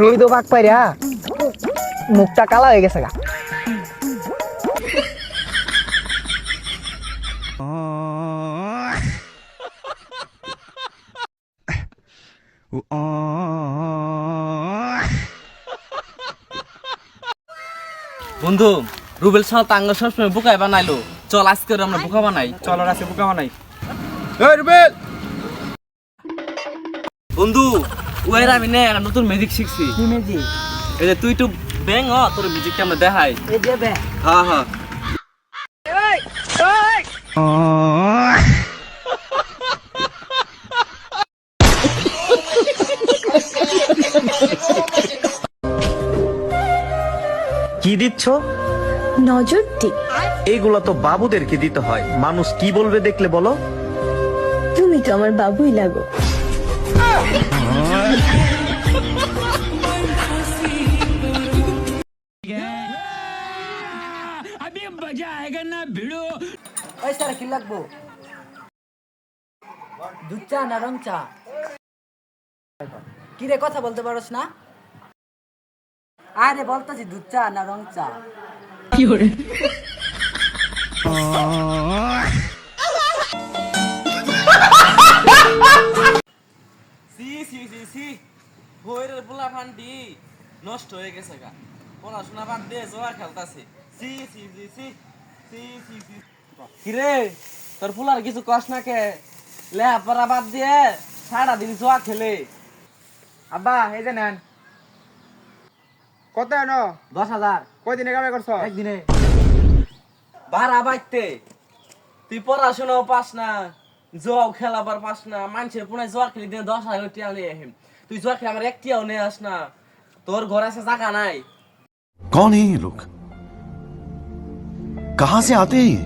রোহিত বাঘ পাইরা মুখটা কালা হয়ে গেছে গা। বন্ধু রুবেল সাল তাঙ্গ সবসময় বোকায় বানাইলো। চল আজকে আমরা বোকা বানাই। চলো রাসে বোকা বানাই। বন্ধু আমি নে একটা নতুন ম্যাজিক শিখছি। কি এই যে তুই একটু ব্যাং হ তোর ম্যাজিকটা আমরা দেখাই। এই যে বে হ্যাঁ হ্যাঁ কি দিচ্ছ? নজর দিক এইগুলা তো বাবুদেরকে দিতে হয়। মানুষ কি বলবে দেখলে বলো? তুমি তো আমার বাবুই লাগো। ওই স্যার কি লাগবো দুধ চা না রং চা কি রে কথা বলতে পারোস না আরে বলতেছি দুধ চা না রং চা সি সি সি সি ভৈরের পোলা ফান্ডি নষ্ট হয়ে গেছে গা। পড়াশোনা বাদ দিয়ে জোয়া খেলতাছে। সি সি সি সি সি সি সি কিরে তোর ফুলার কিছু কষ না কে? লেহাপড়া বাদ দিয়ে সারা দিন জোয়া খেলে। আব্বা এই যে নেন। কত এনো দশ হাজার। কয়দিনে কামে করছ? একদিনে। বারা বাইতে। তুই পড়াশোনাও পাস না জোয়াও খেলাবার পাস না মানুষের পুনে জোয়া খেলি দিনে দশ হাজার টিয়া নিয়ে তুই জোয়া খেলে আমার একটিয়াও নিয়ে আস না। তোর ঘর আছে জায়গা নাই कौन है ये लोग कहां से आते हैं ये